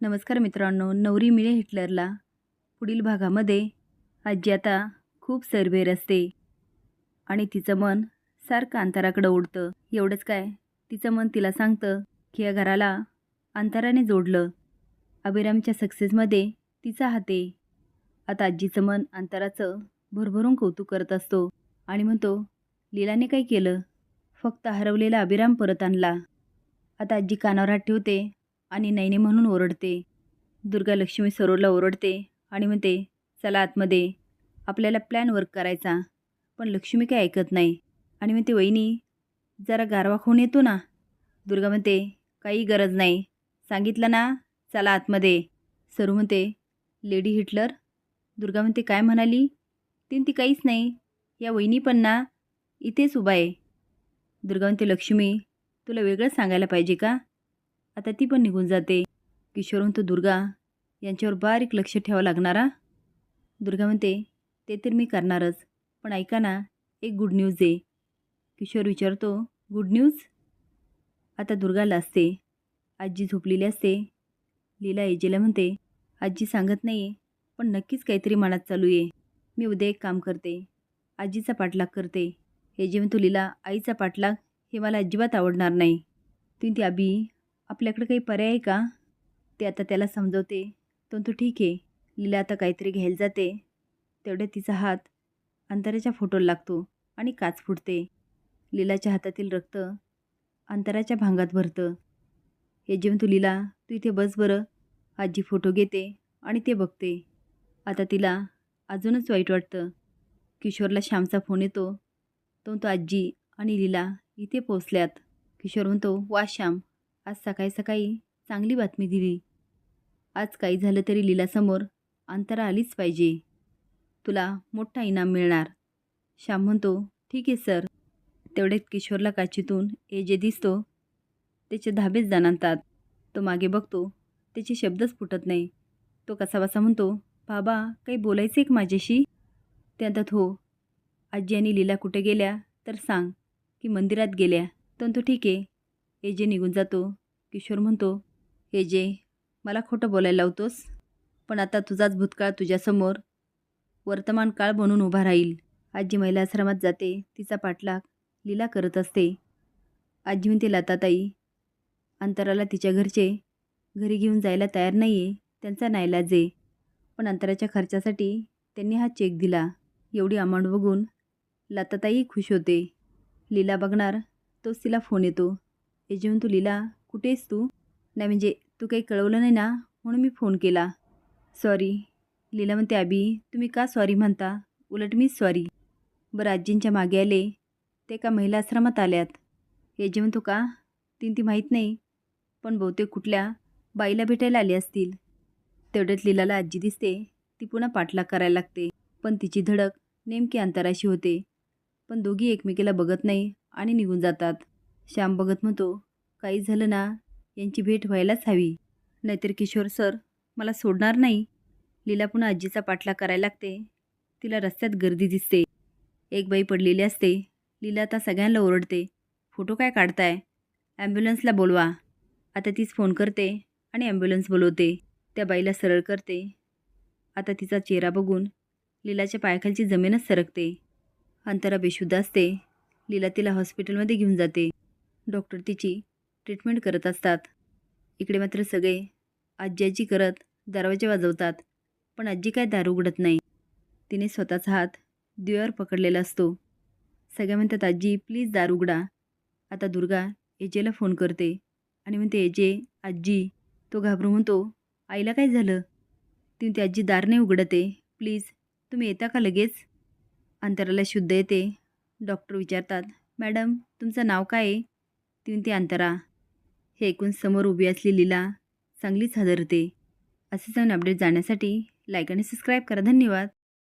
नमस्कार मित्रांनो नवरी मिळे हिटलरला. पुढील भागामध्ये आजी आता खूप सरबेर असते आणि तिचं मन सारखं अंतराकडं ओढतं. एवढंच काय तिचं मन तिला सांगतं की या घराला अंतराने जोडलं. अभिरामच्या सक्सेसमध्ये तिचा हात आहे आता आजीचं मन अंतराचं भरभरून कौतुक करत असतो आणि म्हणतो लीलाने काय केलं? फक्त हरवलेला अभिराम परत आणला. आता आजी कानावर हात ठेवते आणि नैने म्हणून ओरडते. दुर्गा लक्ष्मी सरोवरला ओरडते आणि म्हणते चला आतमध्ये. आपल्याला प्लॅन वर्क करायचा. पण लक्ष्मी काय ऐकत नाही. आणि म्हणते वहिनी जरा गारवा खाऊन येतो ना. दुर्गा म्हणते काही गरज नाही. सांगितलं ना? चला आतमध्ये. सरू म्हणते लेडी हिटलर? दुर्गा म्हणते काय म्हणाली? तीन ती काहीच नाही. या वहिनी पण ना इथेच उभा आहे. दुर्गा म्हणते लक्ष्मी तुला वेगळं सांगायला पाहिजे का? आता ती पण निघून जाते. किशोर म्हणतो दुर्गा यांच्यावर बारीक लक्ष ठेवावं लागणारा? दुर्गा म्हणते ते तर मी करणारच पण ऐका ना एक गुड न्यूज आहे. किशोर विचारतो गुड न्यूज आता दुर्गाला असते आजी झोपलेली असते. लीला एजेला म्हणते आजी सांगत नाही पण नक्कीच काहीतरी मनात चालू आहे. मी उद्या एक काम करते. आजीचा पाठलाग करते. हे जे म्हणतो लीला आईचा पाठलाग हे मला अजिबात आवडणार नाही. तुम्ही ती आबी आपल्याकडे काही पर्याय आहे का? ते आता त्याला समजवते. पण तो ठीक आहे. लीला आता काहीतरी घ्यायला जाते. तेवढ्या तिचा हात अंतराच्या फोटोला लागतो आणि काच फुटते. लीलाच्या हातातील रक्त अंतराच्या भांगात भरतं. हे जेवण तू लीला तू इथे बस बरं. आजी फोटो घेते आणि ते बघते. आता तिला अजूनच वाईट वाटतं. किशोरला श्यामचा फोन येतो. तो तो आजी आणि लीला इथे पोचल्यात किशोर म्हणतो वा श्याम आज सकाळी सकाळी चांगली बातमी दिली. आज काही झालं तरी लीलासमोर अंतरा आलीच पाहिजे. तुला मोठा इनाम मिळणार. श्याम म्हणतो ठीक आहे सर. तेवढ्यात किशोरला काचीतून ए जे दिसतो. त्याचे धाबेच जाणतात तो मागे बघतो. त्याचे शब्दच फुटत नाही. तो कसा बसा म्हणतो बाबा काही बोलायचं आहे का माझ्याशी? त्यात हो. आजी आणि लीला कुठे गेल्या तर सांग की मंदिरात गेल्या. तर तो ठीक आहे. ए जे निघून जातो किशोर म्हणतो हे जे मला खोटं बोलायला लावतोस पण आता तुझाच भूतकाळ तुझ्यासमोर वर्तमान काळ बनून उभा राहील. आजी महिला आश्रमात जाते तिचा पाठलाग लीला करत असते. आजी म्हणते लताताई अंतराला तिच्या घरचे घरी घेऊन जायला तयार नाही आहे त्यांचा नाईलाज आहे. पण अंतराच्या खर्चासाठी त्यांनी हा चेक दिला. एवढी अमाऊंट बघून लताताई खुश होते. लीला बघणार तोच तिला फोन येतो. हे जेवण तू लीला कुठेस तू? नाही म्हणजे तू काही कळवलं नाही ना? म्हणून मी फोन केला. सॉरी लीला म्हणते आबी तुम्ही का सॉरी म्हणता? उलट मी सॉरी बरं आजींच्या मागे आले. ते का महिला आश्रमात आल्यात. हे म्हणतो का? तीन ती माहीत नाही. पण बहुतेक कुठल्या बाईला भेटायला आले असतील. तेवढ्यात लीलाला आजी दिसते. ती पुन्हा पाठलाग करायला लागते. पण तिची धडक नेमकी अंतराशी होते. पण दोघी एकमेकीला बघत नाही आणि निघून जातात. श्याम बघत म्हणतो काही झालं ना? यांची भेट व्हायलाच हवी. नाहीतर किशोर सर मला सोडणार नाही. लीला पुन्हा आजीचा पाठलाग करायला लागते. तिला रस्त्यात गर्दी दिसते. एक बाई पडलेली असते. लीला आता सगळ्यांना ओरडते. फोटो काय काढताय? ॲम्ब्युलन्सला बोलवा. आता तीच फोन करते आणि ॲम्ब्युलन्स बोलवते. त्या बाईला सरळ करते. आता तिचा चेहरा बघून लीलाच्या पायाखालची जमीनच सरकते. अंतरा बेशुद्ध असते. लीला तिला हॉस्पिटलमध्ये घेऊन जाते. डॉक्टर तिची ट्रीटमेंट करत असतात. इकडे मात्र सगळे आजी आजी करत दरवाजे वाजवतात पण आजी काय दार उघडत नाही. तिने स्वतःचा हात दिव्यावर पकडलेला असतो. सगळ्या म्हणतात आजी प्लीज दार उघडा. आता दुर्गा एजेला फोन करते आणि म्हणते एजे आजी. तो घाबरू म्हणतो आईला काय झालं? ती म्हणते आजी दार नाही उघडते. प्लीज तुम्ही येता का लगेच? अंतराला शुद्ध येते. डॉक्टर विचारतात मॅडम तुमचं नाव काय आहे? तीन ती अंतरा. हे ऐकून समोर उभी असली लीला चांगलीच हजरते असे जाऊन अपडेट जाण्यासाठी लाईक आणि सबस्क्राईब करा. धन्यवाद.